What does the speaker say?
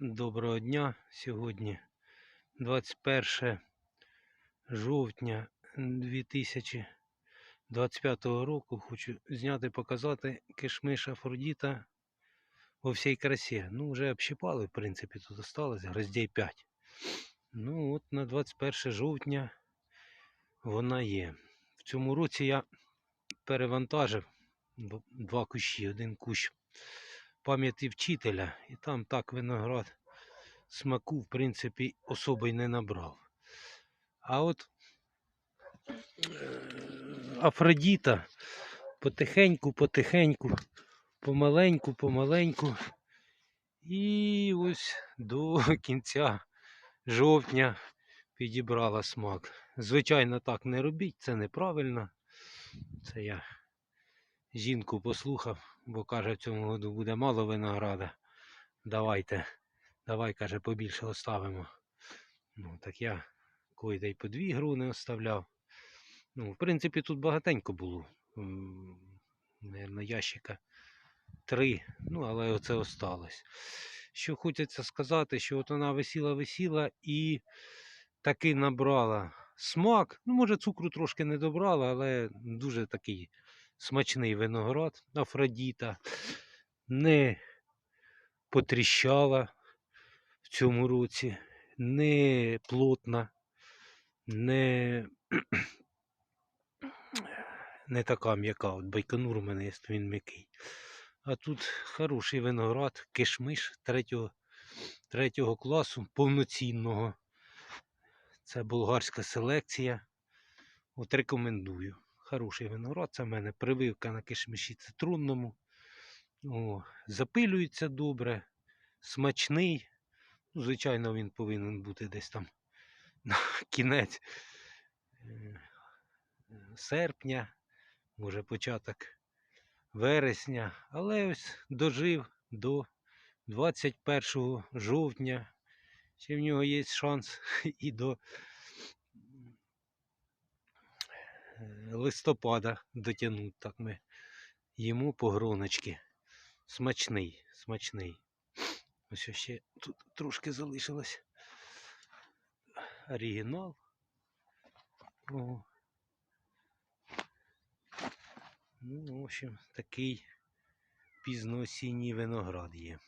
Доброго дня. Сьогодні 21 жовтня 2025 року. Хочу зняти, показати кишмиш Афродіта во всій красі. Ну, вже общипали, в принципі, тут осталось гроздей 5. Ну, от на 21 жовтня вона є. В цьому році я перевантажив два кущі. Один кущ пам'яті вчителя, і там так виноград смаку, в принципі, особо й не набрав. А от е, Афродіта потихеньку, потихеньку, помаленьку, помаленьку. І ось до кінця жовтня підібрала смак. Звичайно, так не робіть, це неправильно. Це я жінку послухав, бо каже, в цьому году буде мало винограда. Давайте, давай, каже, побільше оставимо. Ну, так я койде й по дві груни оставляв. Ну, в принципі, тут багатенько було. Наверно, ящика три, ну, але оце осталось. Що хочеться сказати, що от вона висіла, висіла і таки набрала смак. Ну, може, цукру трошки не добрала, але дуже такий смачний виноград Афродіта. Не потріщала в цьому році, не плотна, не, не така м'яка. От байконур у мене є, він м'який. А тут хороший виноград, кишмиш третього, третього класу, повноцінного. Це болгарська селекція. От рекомендую. Хороший виноград, це в мене прививка на кишмиші цитрунному. О, запилюється добре, смачний. Ну, звичайно, він повинен бути десь там на кінець е, серпня, може початок вересня. Але ось дожив до 21 жовтня. Ще в нього є шанс і до листопада дотягнути. Так ми йому по гроночки. Смачний, смачний. Ось ще тут трошки залишилось. Оригінал. О. Ну, в общем, такий пізноосінній виноград є.